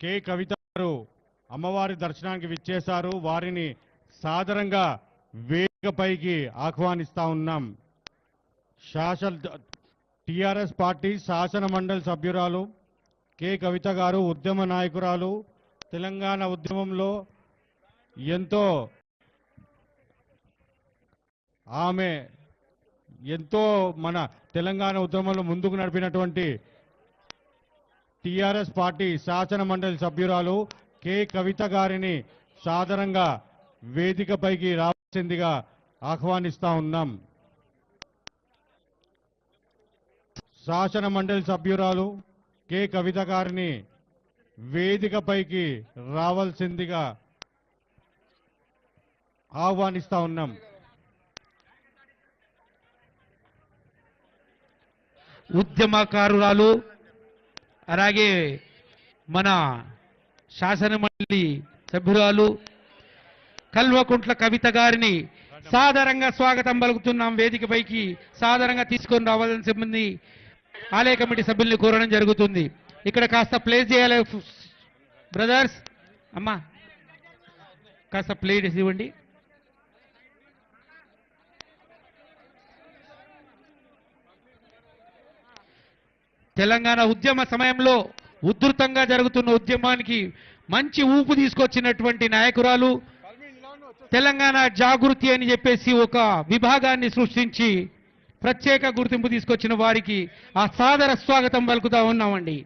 K. కవిత గారు అమ్మవారి దర్శనానికి విచ్చేశారు. వారిని సాదరంగా వేదికపైకి ఆహ్వానిస్తా ఉన్నాం. శాసన టిఆర్ఎస్ పార్టీ శాసన మండలి సభ్యురాలు కె. కవిత గారు ఉద్యమ నాయకురాలు. తెలంగాణ ఉద్యమంలో ఎంతో ఆమె ఎంతో మన తెలంగాణ ఉద్యమంలో ముందుకు నడిపినటువంటి టిఆర్ఎస్ పార్టీ శాసన మండలి సభ్యురాలు కె. కవిత గారిని సాదరంగా వేదికపైకి రావాల్సిందిగా ఆహ్వానిస్తా ఉన్నాం. శాసన మండలి సభ్యురాలు కె. కవిత గారిని వేదికపైకి రావాల్సిందిగా ఆహ్వానిస్తా ఉన్నాం. ఉద్యమకారురాలు అలాగే మన శాసనమండలి సభ్యురాలు కల్వకుంట్ల కవిత గారిని సాధారణంగా స్వాగతం పలుకుతున్నాం వేదికపైకి. సాధారణంగా తీసుకొని రావాల్సిన సిబ్బంది ఆలయ కమిటీ సభ్యుల్ని కోరడం జరుగుతుంది. ఇక్కడ కాస్త ప్లేస్ చేయాలి బ్రదర్స్. అమ్మా కాస్త ప్లేట్ ఇవ్వండి. తెలంగాణ ఉద్యమ సమయంలో ఉధృతంగా జరుగుతున్న ఉద్యమానికి మంచి ఊపు తీసుకొచ్చినటువంటి నాయకురాలు తెలంగాణ జాగృతి అని చెప్పేసి ఒక విభాగాన్ని సృష్టించి ప్రత్యేక గుర్తింపు తీసుకొచ్చిన వారికి ఆ సాదర స్వాగతం పలుకుతా ఉన్నామండి.